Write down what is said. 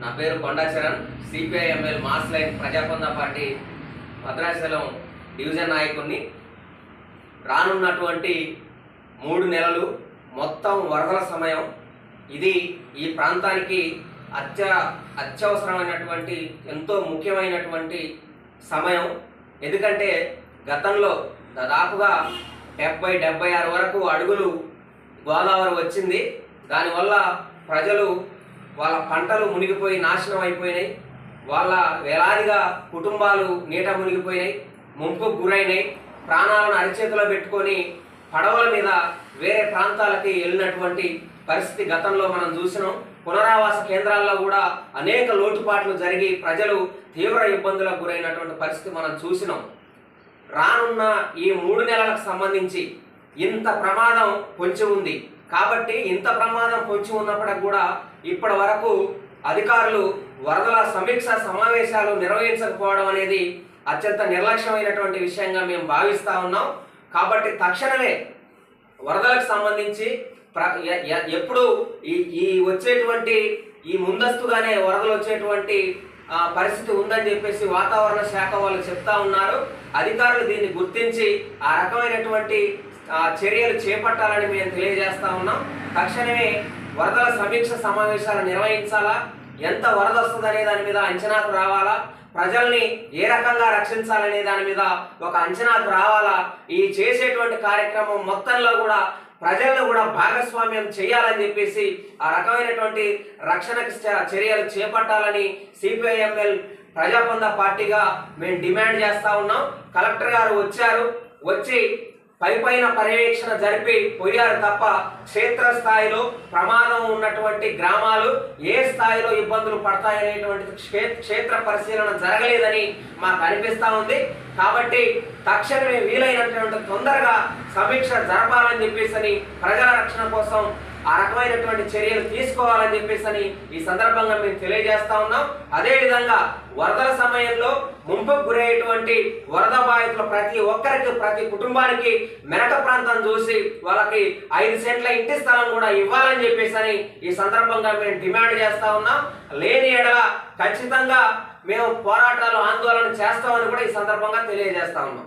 నా పేరు Konda Charan CPI ML mass line Praja Pantha party Bhadrachalam division నాయకుడిని రానున్నటువంటి మూడు నెలలు మొత్తం వరదల సమయం. ఇది ఈ ప్రాంతానికి అత్య అత్యవసరమైనటువంటి ఎంతో ముఖ్యమైనటువంటి సమయం. ఎందుకంటే గతంలో దాదాపుగా డెబ్బై డెబ్బై ఆరు వరకు అడుగులు గోదావరి వచ్చింది. దానివల్ల ప్రజలు వాళ్ళ పంటలు మునిగిపోయి నాశనం అయిపోయినాయి. వాళ్ళ వేలాదిగా కుటుంబాలు నీట మునిగిపోయినాయి. ముంపు గురైనాయి. ప్రాణాలను అరిచేతిలో పెట్టుకొని పడవల మీద వేరే ప్రాంతాలకి వెళ్ళినటువంటి పరిస్థితి గతంలో మనం చూసినాం. పునరావాస కేంద్రాల్లో కూడా అనేక లోటుపాట్లు జరిగి ప్రజలు తీవ్ర ఇబ్బందులకు గురైనటువంటి పరిస్థితి మనం చూసినాం. రానున్న ఈ మూడు నెలలకు సంబంధించి ఇంత ప్రమాదం పొంచి ఉంది. కాబట్టి ఇంత ప్రమాదం పొంచి ఉన్నప్పటికి కూడా ఇప్పటి వరకు అధికారులు వరదల సమీక్ష సమావేశాలు నిర్వహించకపోవడం అనేది అత్యంత నిర్లక్ష్యమైనటువంటి విషయంగా మేము భావిస్తూ ఉన్నాం. కాబట్టి తక్షణమే వరదలకు సంబంధించి ప్ర ఎప్పుడు ఈ ఈ వచ్చేటువంటి ఈ ముందస్తుగానే వరదలు వచ్చేటువంటి పరిస్థితి ఉందని చెప్పేసి వాతావరణ శాఖ వాళ్ళు చెప్తా ఉన్నారు. అధికారులు దీన్ని గుర్తించి ఆ రకమైనటువంటి చర్యలు చేపట్టాలని మేము తెలియజేస్తా ఉన్నాం. తక్షణమే వరదల సమీక్ష సమావేశాలు నిర్వహించాలా? ఎంత వరద వస్తుందనే దాని మీద అంచనాకు రావాలా? ప్రజల్ని ఏ రకంగా రక్షించాలనే దాని మీద ఒక అంచనాకు రావాలా? ఈ చేసేటువంటి కార్యక్రమం మొత్తంలో కూడా ప్రజలను కూడా భాగస్వామ్యం చేయాలని చెప్పేసి ఆ రకమైనటువంటి రక్షణకు చ- చర్యలు చేపట్టాలని సిపిఐఎంఎల్ ప్రజాపంద పార్టీగా మేము డిమాండ్ చేస్తా ఉన్నాం. కలెక్టర్ గారు వచ్చారు. వచ్చి పైపైన పర్యవేక్షణ జరిపి పోయారు తప్ప క్షేత్రస్థాయిలో ప్రమాదం ఉన్నటువంటి గ్రామాలు ఏ స్థాయిలో ఇబ్బందులు పడతాయనేటువంటి క్షే- క్షేత్ర పరిశీలన జరగలేదని మాకు అనిపిస్తూ ఉంది. కాబట్టి తక్షణమే వీలైనటువంటి తొందరగా సమీక్ష జరపాలని చెప్పేసి ప్రజల రక్షణ కోసం ఆ రకమైనటువంటి చర్యలు తీసుకోవాలని చెప్పేసి ఈ సందర్భంగా మేము తెలియజేస్తా ఉన్నాం. అదేవిధంగా వరదల సమయంలో ముంపుకు గురయ్యేటువంటి వరద బాధితులు ప్రతి ఒక్కరికి ప్రతి కుటుంబానికి మెరక ప్రాంతం చూసి వాళ్ళకి ఐదు సెంట్ల ఇంటి స్థలం కూడా ఇవ్వాలని చెప్పేసి ఈ సందర్భంగా మేము డిమాండ్ చేస్తా ఉన్నాం. లేని ఎడల ఖచ్చితంగా మేము పోరాటాలు ఆందోళన చేస్తామని కూడా ఈ సందర్భంగా తెలియజేస్తా ఉన్నాం.